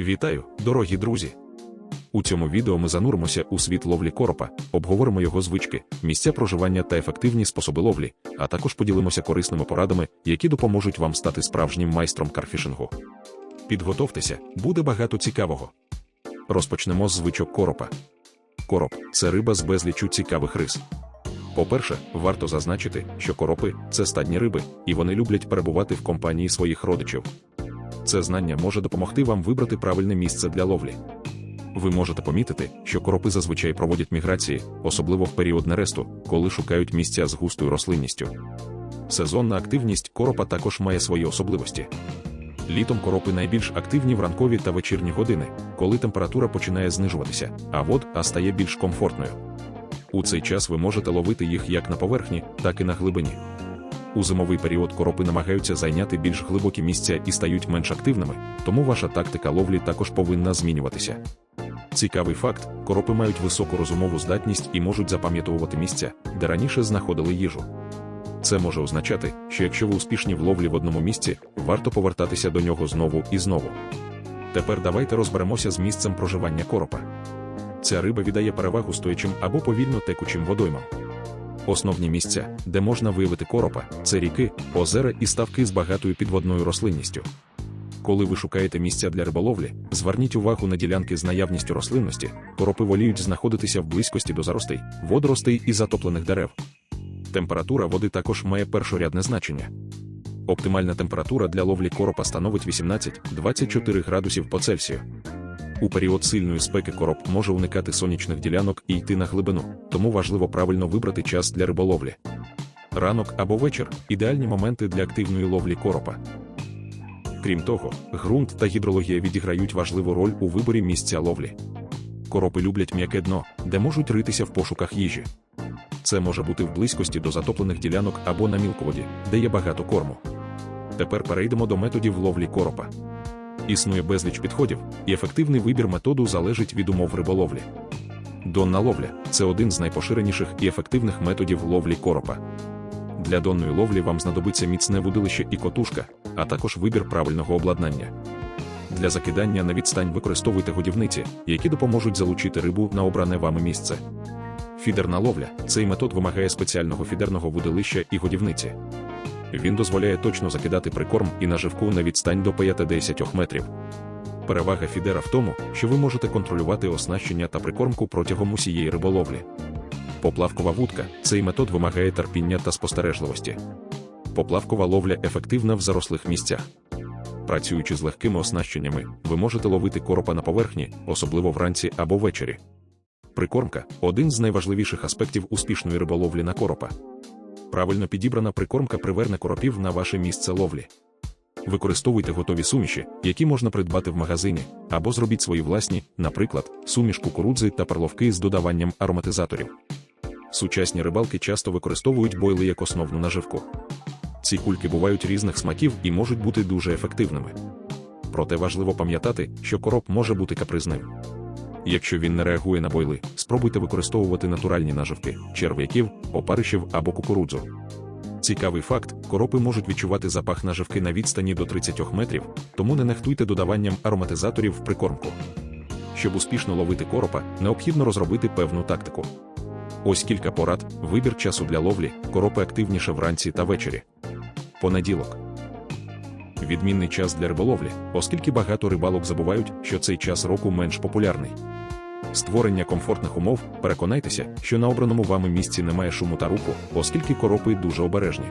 Вітаю, дорогі друзі! У цьому відео ми зануримося у світ ловлі коропа, обговоримо його звички, місця проживання та ефективні способи ловлі, а також поділимося корисними порадами, які допоможуть вам стати справжнім майстром карфішингу. Підготовтеся, буде багато цікавого. Розпочнемо з звичок коропа. Короп це риба з безлічу цікавих рис. По-перше, варто зазначити, що коропи це стадні риби, і вони люблять перебувати в компанії своїх родичів. Це знання може допомогти вам вибрати правильне місце для ловлі. Ви можете помітити, що коропи зазвичай проводять міграції, особливо в період нересту, коли шукають місця з густою рослинністю. Сезонна активність коропа також має свої особливості. Літом коропи найбільш активні в ранкові та вечірні години, коли температура починає знижуватися, а вода стає більш комфортною. У цей час ви можете ловити їх як на поверхні, так і на глибині. У зимовий період коропи намагаються зайняти більш глибокі місця і стають менш активними, тому ваша тактика ловлі також повинна змінюватися. Цікавий факт: коропи мають високу розумову здатність і можуть запам'ятовувати місця, де раніше знаходили їжу. Це може означати, що якщо ви успішні в ловлі в одному місці, варто повертатися до нього знову і знову. Тепер давайте розберемося з місцем проживання коропа. Ця риба віддає перевагу стоячим або повільно текучим водоймам. Основні місця, де можна виявити коропа, це ріки, озера і ставки з багатою підводною рослинністю. Коли ви шукаєте місця для риболовлі, зверніть увагу на ділянки з наявністю рослинності, коропи воліють знаходитися в близькості до заростей, водоростей і затоплених дерев. Температура води також має першорядне значення. Оптимальна температура для ловлі коропа становить 18-24 градусів по Цельсію. У період сильної спеки короб може уникати сонячних ділянок і йти на глибину, тому важливо правильно вибрати час для риболовлі. Ранок або вечір ідеальні моменти для активної ловлі коропа. Крім того, ґрунт та гідрологія відіграють важливу роль у виборі місця ловлі. Коропи люблять м'яке дно, де можуть ритися в пошуках їжі. Це може бути в близькості до затоплених ділянок або на мілководі, де є багато корму. Тепер перейдемо до методів ловлі коропа. Існує безліч підходів, і ефективний вибір методу залежить від умов риболовлі. Донна ловля це один з найпоширеніших і ефективних методів ловлі коропа. Для донної ловлі вам знадобиться міцне вудилище і котушка, а також вибір правильного обладнання. Для закидання на відстань використовуйте годівниці, які допоможуть залучити рибу на обране вами місце. Фідерна ловля цей метод вимагає спеціального фідерного вудилища і годівниці. Він дозволяє точно закидати прикорм і наживку на відстань до 5-10 метрів. Перевага фідера в тому, що ви можете контролювати оснащення та прикормку протягом усієї риболовлі. Поплавкова вудка цей метод вимагає терпіння та спостережливості. Поплавкова ловля ефективна в зарослих місцях. Працюючи з легкими оснащеннями, ви можете ловити коропа на поверхні, особливо вранці або ввечері. Прикормка один з найважливіших аспектів успішної риболовлі на коропа. Правильно підібрана прикормка приверне коропів на ваше місце ловлі. Використовуйте готові суміші, які можна придбати в магазині, або зробіть свої власні, наприклад, суміш кукурудзи та перловки з додаванням ароматизаторів. Сучасні рибалки часто використовують бойли як основну наживку. Ці кульки бувають різних смаків і можуть бути дуже ефективними. Проте важливо пам'ятати, що короб може бути капризним. Якщо він не реагує на бойли, спробуйте використовувати натуральні наживки, черв'яків, опаришів або кукурудзу. Цікавий факт: коропи можуть відчувати запах наживки на відстані до 30 метрів, тому не нехтуйте додаванням ароматизаторів в прикормку. Щоб успішно ловити коропа, необхідно розробити певну тактику. Ось кілька порад, вибір часу для ловлі, коропи активніше вранці та ввечері. Понеділок. Відмінний час для риболовлі, оскільки багато рибалок забувають, що цей час року менш популярний. Створення комфортних умов, переконайтеся, що на обраному вами місці немає шуму та руху, оскільки коропи дуже обережні.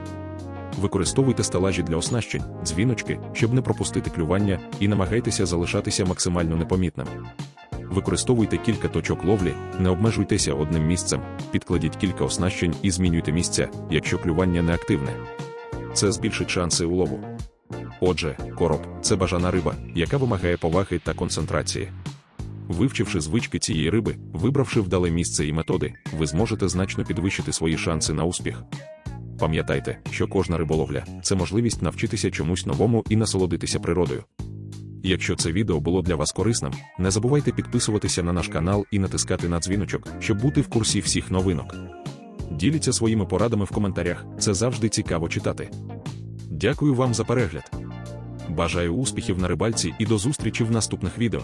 Використовуйте стелажі для оснащень, дзвіночки, щоб не пропустити клювання, і намагайтеся залишатися максимально непомітним. Використовуйте кілька точок ловлі, не обмежуйтеся одним місцем, підкладіть кілька оснащень і змінюйте місця, якщо клювання не активне. Це збільшить шанси улову. Отже, короб це бажана риба, яка вимагає поваги та концентрації. Вивчивши звички цієї риби, вибравши вдале місце і методи, ви зможете значно підвищити свої шанси на успіх. Пам'ятайте, що кожна риболовля це можливість навчитися чомусь новому і насолодитися природою. Якщо це відео було для вас корисним, не забувайте підписуватися на наш канал і натискати на дзвіночок, щоб бути в курсі всіх новинок. Діліться своїми порадами в коментарях, це завжди цікаво читати. Дякую вам за перегляд. Бажаю успіхів на рибальці і до зустрічі в наступних відео.